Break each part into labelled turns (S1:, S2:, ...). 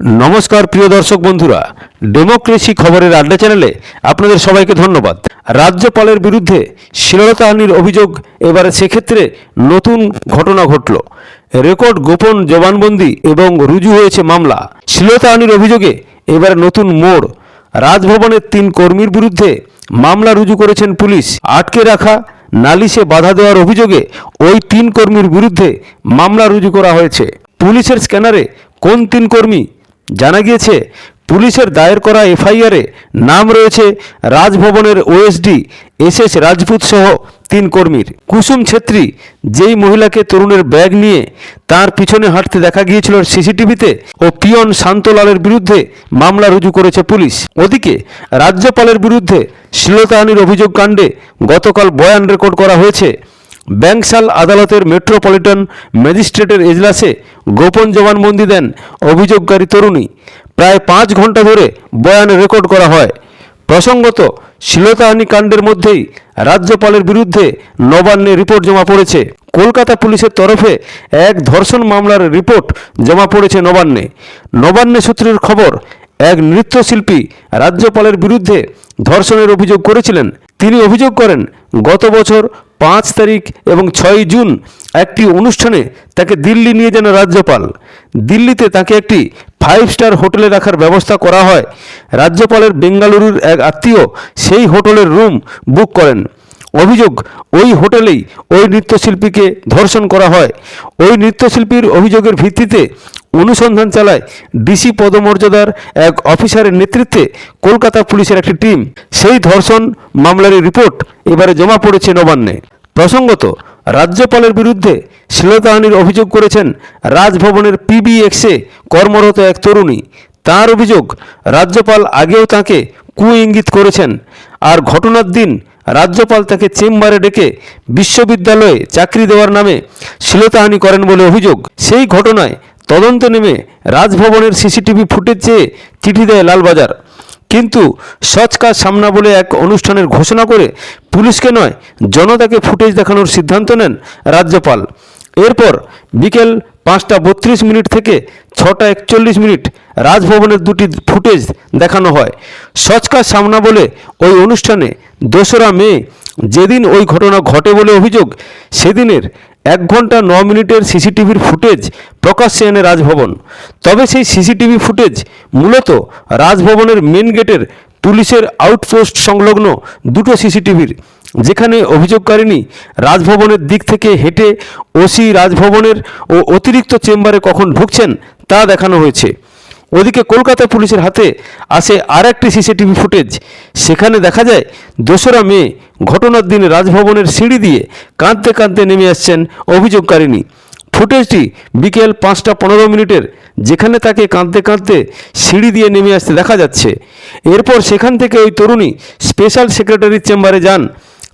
S1: নমস্কার, প্রিয় দর্শক বন্ধুরা। ডেমোক্রেসি খবরের আড্ডা চ্যানেলে আপনাদের সবাইকে ধন্যবাদ। রাজ্যপালের বিরুদ্ধে শ্লীলতাহানির অভিযোগ, এবারে সেক্ষেত্রে নতুন ঘটনা ঘটল। রেকর্ড গোপন জবানবন্দি এবং রুজু হয়েছে মামলা। শ্লীলতাহানির অভিযোগে এবারে নতুন মোড়। রাজভবনের তিন কর্মীর বিরুদ্ধে মামলা রুজু করেছেন পুলিশ। আটকে রাখা, নালিশে বাধা দেওয়ার অভিযোগে ওই তিন কর্মীর বিরুদ্ধে মামলা রুজু করা হয়েছে। পুলিশের স্ক্যানারে কোন তিন কর্মী জানা গিয়েছে, পুলিশের দায়ের করা এফআইআরে নাম রয়েছে রাজভবনের ওএসডি এস এস রাজপুত সহ তিন কর্মীর। কুসুম ছেত্রী, যেই মহিলাকে তরুণের ব্যাগ নিয়ে তার পিছনে হাঁটতে দেখা গিয়েছিল সিসিটিভিতে ও পিয়ন শান্তলালের বিরুদ্ধে মামলা রুজু করেছে পুলিশ। ওদিকে রাজ্যপালের বিরুদ্ধে শ্লীলতাহানির অভিযোগ কাণ্ডে গতকাল বয়ান রেকর্ড করা হয়েছে ব্যাংকশাল আদালতের মেট্রোপলিটন ম্যাজিস্ট্রেটের এজলাসে গোপন জবানবন্দি দেন অভিযোগকারী তরুণী। প্রায় পাঁচ ঘণ্টা ধরে বয়ান রেকর্ড করা হয়। প্রসঙ্গত শ্লীলতাহানি কাণ্ডের মধ্যেই রাজ্যপালের বিরুদ্ধে নবান্নে রিপোর্ট জমা পড়েছে। কলকাতা পুলিশের তরফে এক ধর্ষণ মামলার রিপোর্ট জমা পড়েছে নবান্নে। নবান্নে সূত্রের খবর, এক নৃত্যশিল্পী রাজ্যপালের বিরুদ্ধে ধর্ষণের অভিযোগ করেছিলেন। তিনি অভিযোগ করেন, গত বছর পাঁচ তারিখ এবং ছয় জুন একটি অনুষ্ঠানে তাকে দিল্লি নিয়ে যান রাজ্যপাল। দিল্লিতে তাকে একটি ফাইভ স্টার হোটেলে রাখার ব্যবস্থা করা হয়। রাজ্যপালের বেঙ্গালুরুর এক আত্মীয় সেই হোটেলের রুম বুক করেন। অভিযোগ, ওই হোটেলেই ওই নৃত্যশিল্পীকে ধর্ষণ করা হয়। ওই নৃত্যশিল্পীর অভিযোগের ভিত্তিতে অনুসন্ধান চালায় ডিসি পদমর্যাদার এক অফিসারের নেতৃত্বে কলকাতা পুলিশের একটি টিম। সেই ধর্ষণ মামলার রিপোর্ট এবারে জমা পড়েছে নবান্নে। প্রসঙ্গত, রাজ্যপালের বিরুদ্ধে শ্লীলতাহানির অভিযোগ করেছেন রাজভবনের পিবিএক্সে কর্মরত এক তরুণী। তার অভিযোগ, রাজ্যপাল আগেও তাকে কু ইঙ্গিত করেছেন। আর ঘটনার দিন রাজ্যপাল তাকে চেম্বারে ডেকে বিশ্ববিদ্যালয়ে চাকরি দেওয়ার নামে শ্লীলতাহানি করেন বলে অভিযোগ। সেই ঘটনায় তদন্তে নেমে রাজভবনের সিসিটিভি ফুটেজ চেয়ে চিঠি দেয় লালবাজার। কিন্তু সচ কাজ সামনা বলে এক অনুষ্ঠানের ঘোষণা করে পুলিশকে নয়, জনতাকে ফুটেজ দেখানোর সিদ্ধান্ত নেন রাজ্যপাল। এরপর বিকেল পাঁচটা বত্রিশ মিনিট থেকে ছটা একচল্লিশ মিনিট রাজভবনের দুটি ফুটেজ দেখানো হয়। সচকাজ সামনা বলে ওই অনুষ্ঠানে দোসরা মে যেদিন ওই ঘটনা ঘটে বলে অভিযোগ, সেদিনের এক ঘণ্টা ন মিনিটের সিসিটিভির ফুটেজ প্রকাশ্যে এনে রাজভবন। তবে সেই সিসিটিভি ফুটেজ মূলত রাজভবনের মেন গেটের পুলিশের আউটপোস্ট সংলগ্ন দুটো সিসিটিভির, যেখানে অভিযোগকারিণী রাজভবনের দিক থেকে হেঁটে ওসি রাজভবনের ও অতিরিক্ত চেম্বারে কখন ঢুকছেন তা দেখানো হয়েছে। ওদিকে কলকাতা পুলিশের হাতে আসে আর একটি সিসিটিভি ফুটেজ। সেখানে দেখা যায়, দোসরা মে, ঘটনার দিন রাজভবনের সিঁড়ি দিয়ে কাঁদতে কাঁদতে নেমে আসছেন অভিযোগকারিণী। ফুটেজটি বিকেল পাঁচটা পনেরো মিনিটের, যেখানে তাকে কাঁদতে কাঁদতে সিঁড়ি দিয়ে নেমে আসতে দেখা যাচ্ছে। এরপর সেখান থেকে ওই তরুণী স্পেশাল সেক্রেটারির চেম্বারে যান।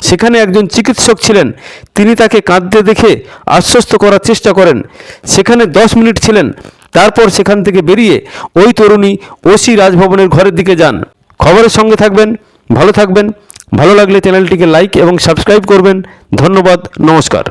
S1: সেখানে একজন চিকিৎসক ছিলেন। তিনি তাকে কাঁদতে দেখে আশ্বস্ত করার চেষ্টা করেন। সেখানে দশ মিনিট ছিলেন। তারপর সেখান থেকে বেরিয়ে ওই তরুণী ওসি রাজভবনের ঘরের দিকে যান। খবরের সঙ্গে থাকবেন, ভালো থাকবেন, ভালো লাগলে চ্যানেলটিকে লাইক এবং সাবস্ক্রাইব করবেন। ধন্যবাদ, নমস্কার।